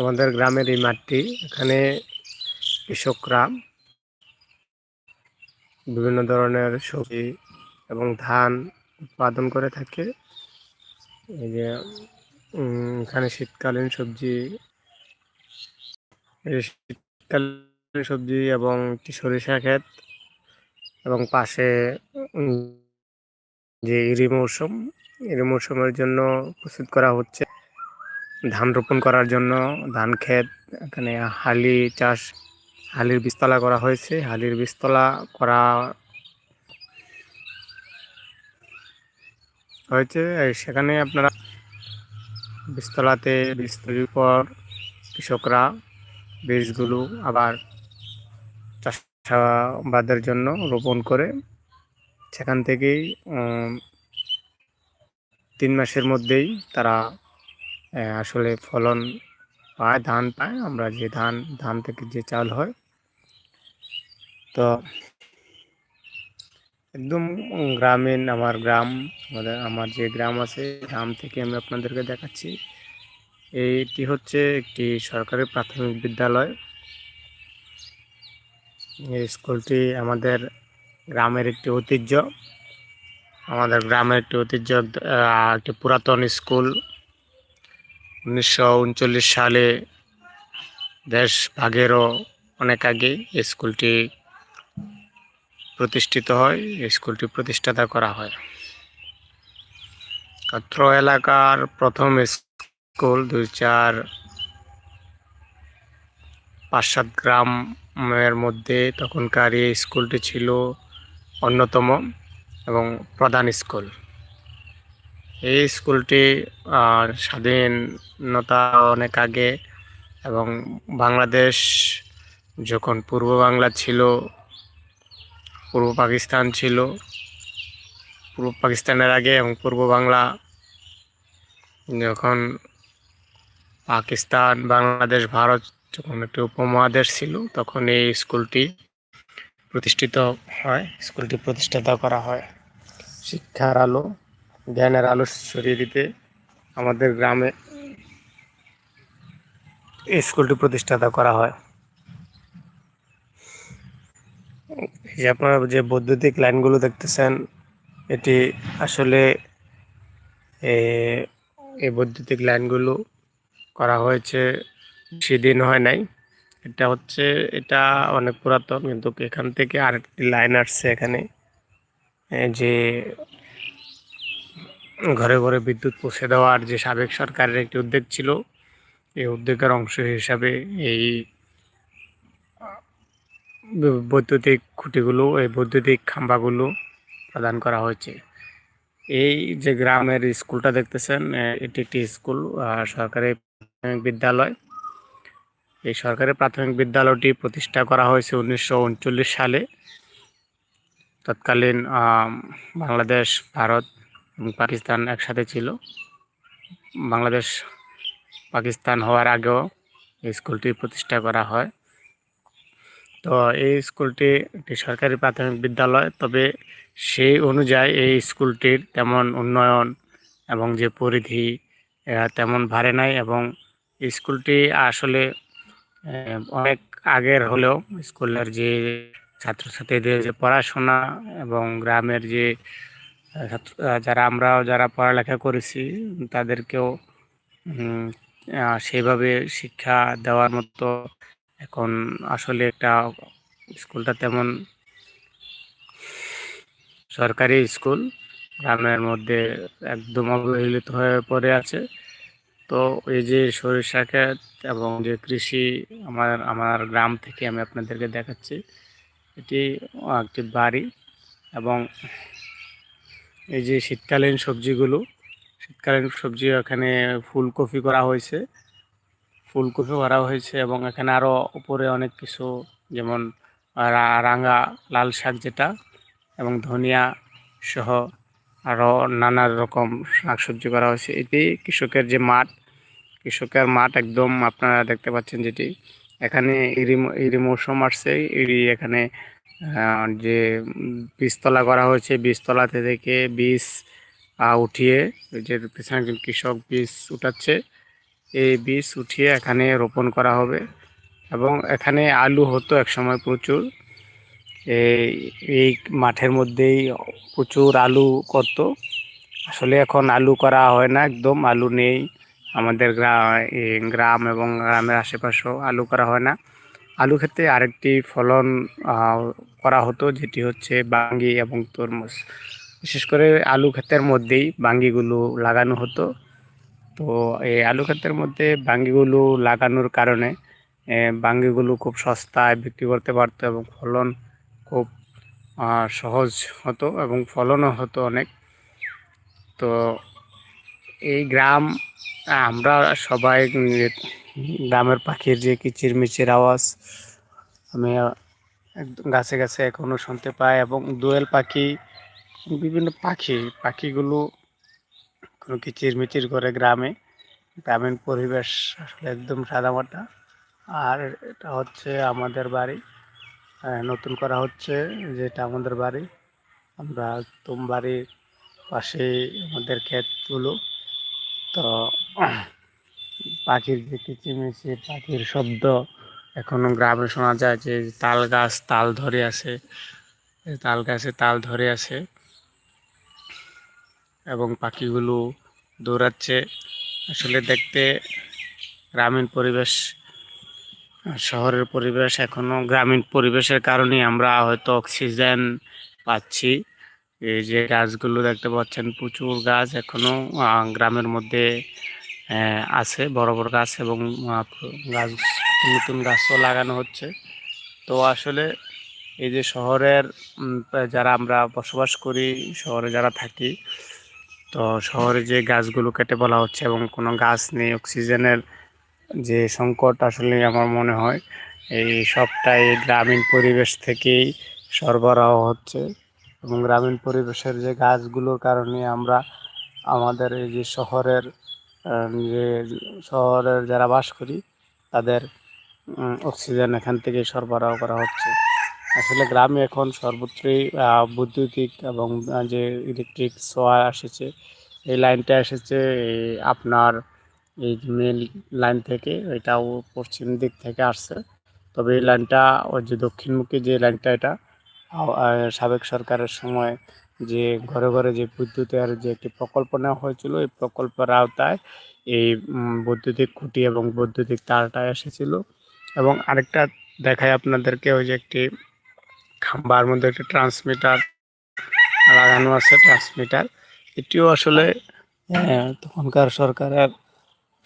আমাদের গ্রামের এই মাঠটি, এখানে কৃষকরা বিভিন্ন ধরনের সবজি এবং ধান উৎপাদন করে থাকে। এই যে এখানে শীতকালীন সবজি শীতকালীন সবজি এবং একটি সরিষা ক্ষেত এবং পাশে যে ইরি মৌসুম, ইরি মৌসুমের জন্য প্রস্তুত করা হচ্ছে। ধান রোপণ করার জন্য ধান ক্ষেত, এখানে হালি চাষ, হালির বীজতলা করা হয়েছে। হালির বীজতলা করা হয়েছে। সেখানে আপনারা বীজতলাতে বীজ তৈরির পর কৃষকরা বীজগুলো আবার চাষাবাদের জন্য রোপণ করে সেখান থেকেই তিন মাসের মধ্যেই তারা আসলে ফলন পায়, ধান পায়। আমরা যে ধান ধান থেকে যে চাল হয়। তো একদম গ্রামীণ, আমার গ্রাম, আমাদের, আমার যে গ্রাম আছে গ্রাম থেকে আমি আপনাদেরকে দেখাচ্ছি। এইটি হচ্ছে একটি সরকারি প্রাথমিক বিদ্যালয়। এই স্কুলটি আমাদের গ্রামের একটি ঐতিহ্য। আমাদের গ্রামের একটি ঐতিহ্য একটি পুরাতন স্কুল। উনিশশো উনচল্লিশ সালে দেশ ভাগেরও অনেক আগে স্কুলটি প্রতিষ্ঠিত হয় স্কুলটি প্রতিষ্ঠাতা করা হয়। অত্র এলাকার প্রথম স্কুল দুই চার পাঁচ সাত গ্রামের মধ্যে তখনকার এই স্কুলটি ছিল অন্যতম এবং প্রধান স্কুল। এই স্কুলটি স্বাধীনতা অনেক আগে এবং বাংলাদেশ যখন পূর্ব বাংলা ছিল, পূর্ব পাকিস্তান ছিল, পূর্ব পাকিস্তানের আগে এবং পূর্ব বাংলা, যখন পাকিস্তান, বাংলাদেশ, ভারত যখন একটি উপমহাদেশ ছিল, তখন এই স্কুলটি প্রতিষ্ঠিত হয়, স্কুলটি প্রতিষ্ঠাতা করা হয়। শিক্ষার আলো জ্ঞানের আলো ছড়িয়ে দিতে আমাদের গ্রামে স্কুলটি প্রতিষ্ঠাতা করা হয়। যে আপনারা যে বৈদ্যুতিক লাইনগুলো দেখতেছেন, এটি আসলে এই বৈদ্যুতিক লাইনগুলো করা হয়েছে বেশি দিন হয় নাই। এটা হচ্ছে, এটা অনেক পুরাতন, কিন্তু এখান থেকে আরেকটি লাইন আসছে এখানে। যে ঘরে ঘরে বিদ্যুৎ পৌঁছে দেওয়ার যে সাবেক সরকারের একটি উদ্যোগ ছিল, এই উদ্যোগের অংশ হিসাবে এই বৈদ্যুতিক খুঁটিগুলো, এই বৈদ্যুতিক খাম্বাগুলো প্রদান করা হয়েছে। এই যে গ্রামের স্কুলটা দেখতেছেন এটি একটি স্কুল সরকারি প্রাথমিক বিদ্যালয়। এই সরকারি প্রাথমিক বিদ্যালয়টি প্রতিষ্ঠা করা হয়েছে উনিশশো উনচল্লিশ সালে। তৎকালীন বাংলাদেশ, ভারত এবং পাকিস্তান একসাথে ছিল। বাংলাদেশ পাকিস্তান হওয়ার আগেও এই স্কুলটি প্রতিষ্ঠা করা হয়। তো এই স্কুলটি একটি সরকারি প্রাথমিক বিদ্যালয়, তবে সেই অনুযায়ী এই স্কুলটির তেমন উন্নয়ন এবং যে পরিধি তেমন ভারে নাই এবং স্কুলটি আসলে অনেক আগের হলেও স্কুলের যে ছাত্রছাত্রীদের যে পড়াশোনা এবং গ্রামের যে যারা আমরাও যারা পড়ালেখা করেছি, তাদেরকেও সেইভাবে শিক্ষা দেওয়ার মতো এখন আসলে একটা স্কুলটা তেমন সরকারি স্কুল। গ্রামের মধ্যে একদম অবহেলিত হয়ে পড়ে আছে। তো এই যে সরিষা ক্ষেত এবং যে কৃষি আমার আমার গ্রাম থেকে আমি আপনাদেরকে দেখাচ্ছি, এটি একটি বাড়ি এবং এই যে শীতকালীন সবজিগুলো, শীতকালীন সবজি এখানে ফুলকপি করা হয়েছে। ফুলকপি করা হয়েছে এবং এখানে আরও উপরে অনেক কিছু, যেমন রাঙা, লাল শাক যেটা এবং ধনিয়া সহ আরও নানা রকম শাকসবজি করা হয়েছে। এটি কৃষকের যে মাঠ, কৃষকের মাঠ একদম আপনারা দেখতে পাচ্ছেন যেটি। এখানে ইরি ইরি মৌসুম আসছে, ইরি এখানে যে বীজতলা করা হয়েছে বীজতলাতে থেকে বীজ উঠিয়ে যে একজন কৃষক বীজ উঠাচ্ছে। এই বীজ উঠিয়ে এখানে রোপণ করা হবে এবং এখানে আলু হতো একসময় প্রচুর। এই এই মাঠের মধ্যেই প্রচুর আলু করতো। আসলে এখন আলু করা হয় না একদম, আলু নেই। আমাদের গ্রাম এবং গ্রামের আশেপাশেও আলু করা হয় না। আলু ক্ষেত্রে আরেকটি ফলন করা হতো, যেটি হচ্ছে বাঙ্গি এবং তরমুজ। বিশেষ করে আলু ক্ষেতের মধ্যেই বাঙ্গিগুলো লাগানো হতো। তো এই আলু ক্ষেতের মধ্যে বাঙ্গিগুলো লাগানোর কারণে বাঙ্গিগুলো খুব সস্তায় বিক্রি করতে পারতো এবং ফলন খুব সহজ হতো এবং ফলনও হতো অনেক। তো এই গ্রাম, আমরা সবাই গ্রামের পাখির যে কিচিরমিচির আওয়াজ, আমি গাছে গাছে এখনও শুনতে পায় এবং দোয়েল পাখি, বিভিন্ন পাখি, পাখিগুলো কোনো কিচিরমিচির করে গ্রামে। গ্রামীণ পরিবেশ আসলে একদম সাদামাটা আর এটা হচ্ছে আমাদের বাড়ি। নতুন করা হচ্ছে যেটা আমাদের বাড়ি। আমরা তুম বাড়ির পাশে আমাদের ক্ষেতগুলো। তো পাখির যে কিচিমিচি পাখির শব্দ এখনও গ্রামে শোনা যায় যে তাল গাছ তাল ধরে আছে তাল গাছে তাল ধরে আছে এবং পাখিগুলো দৌড়াচ্ছে। আসলে দেখতে গ্রামীণ পরিবেশ, শহরের পরিবেশ এখনও গ্রামীণ পরিবেশের কারণে আমরা হয়তো অক্সিজেন পাচ্ছি। এই যে গাছগুলো দেখতে পাচ্ছেন, প্রচুর গাছ এখনও গ্রামের মধ্যে আছে, বড় বড় গাছ এবং গাছ নতুন গাছও লাগানো হচ্ছে। তো আসলে এই যে শহরের যারা আমরা বসবাস করি, শহরে যারা থাকি, তো শহরে যে গাছগুলো কেটে বলা হচ্ছে এবং কোনো গাছ নেই, অক্সিজেনের যে সংকট আসলে আমার মনে হয়, এই সবটাই গ্রামীণ পরিবেশ থেকেই সরবরাহ হচ্ছে। এবং গ্রামীণ পরিবেশের যে গাছগুলোর কারণে আমরা আমাদের এই যে শহরের যে শহরের যারা বাস করি, তাদের অক্সিজেন এখান থেকে সরবরাহ করা হচ্ছে। আসলে গ্রামে এখন সর্বত্রই বৈদ্যুতিক এবং যে ইলেকট্রিক সোয়া এসেছে এই লাইনটা এসেছে আপনার, এই মেন লাইন থেকে, এটাও পশ্চিম দিক থেকে আসছে। তবে এই লাইনটা, ওই যে দক্ষিণমুখী যে লাইনটা এটা সাবেক সরকারের সময় যে ঘরে ঘরে যে বিদ্যুতের যে একটি প্রকল্প নেওয়া হয়েছিল, এই প্রকল্পের আওতায় এই বৈদ্যুতিক খুঁটি এবং বৈদ্যুতিক তারটা এসেছিল। এবং আরেকটা দেখায় আপনাদেরকে, ওই যে একটি খাম্বার মধ্যে একটি ট্রান্সমিটার লাগানো আছে ট্রান্সমিটার এটিও আসলে তখনকার সরকারের,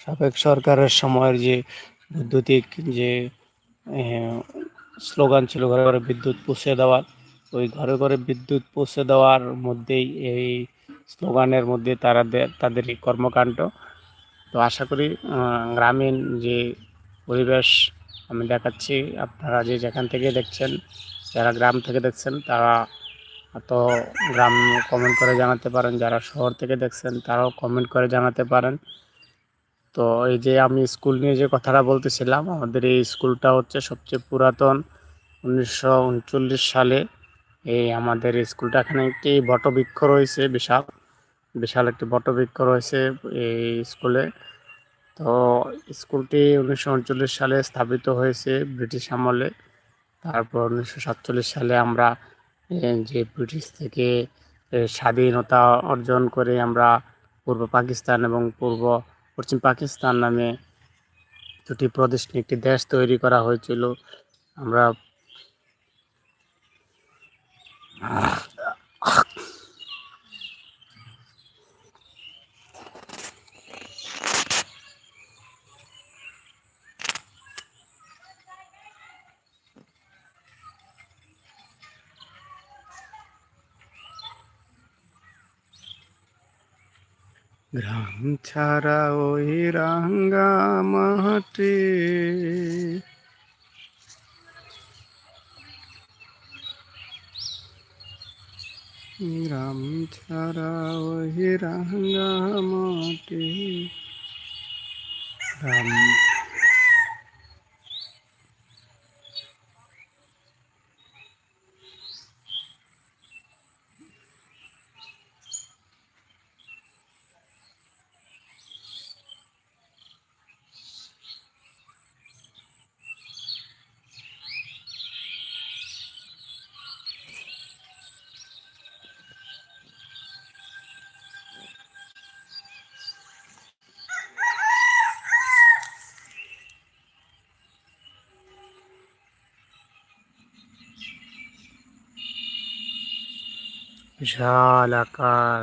সাবেক সরকারের সময়ের যে বৈদ্যুতিক যে স্লোগান ছিল, ঘরে ঘরে বিদ্যুৎ পৌঁছে দেওয়ার, ওই ঘরে ঘরে বিদ্যুৎ পৌঁছে দেওয়ার মধ্যেই এই স্লোগানের মধ্যে তারা তাদের এই কর্মকাণ্ড। তো আশা করি গ্রামীণ যে পরিবেশ আমি দেখাচ্ছি। আপনারা যে যেখান থেকে দেখছেন, যারা গ্রাম থেকে দেখছেন, তারা তো গ্রাম কমেন্ট করে জানাতে পারেন। যারা শহর থেকে দেখছেন, তারাও কমেন্ট করে জানাতে পারেন। তো এই যে আমি স্কুল নিয়ে যে কথাটা বলতেছিলাম, আমাদের এই স্কুলটা হচ্ছে সবচেয়ে পুরাতন। উনিশশো উনচল্লিশ সালে এই আমাদের স্কুলটা এখানে একটি বটবৃক্ষ রয়েছে, বিশাল। বিশাল একটি বটবৃক্ষ রয়েছে এই স্কুলে তো স্কুলটি উনিশশো উনচল্লিশ সালে স্থাপিত হয়েছে ব্রিটিশ আমলে। তারপর উনিশশো সাতচল্লিশ সালে আমরা যে ব্রিটিশ থেকে স্বাধীনতা অর্জন করে আমরা পূর্ব পাকিস্তান এবং পূর্ব পশ্চিম পাকিস্তান নামে দুটি প্রদেশ একটি দেশ তৈরি করা হয়েছিল। আমরা গ্রাম ছাড়া ওই রাঙ্গা মাটি। গ্রাম ছাড়া ওই রাঙ্গা মাটি। গ্রাম বিশাল আকাশ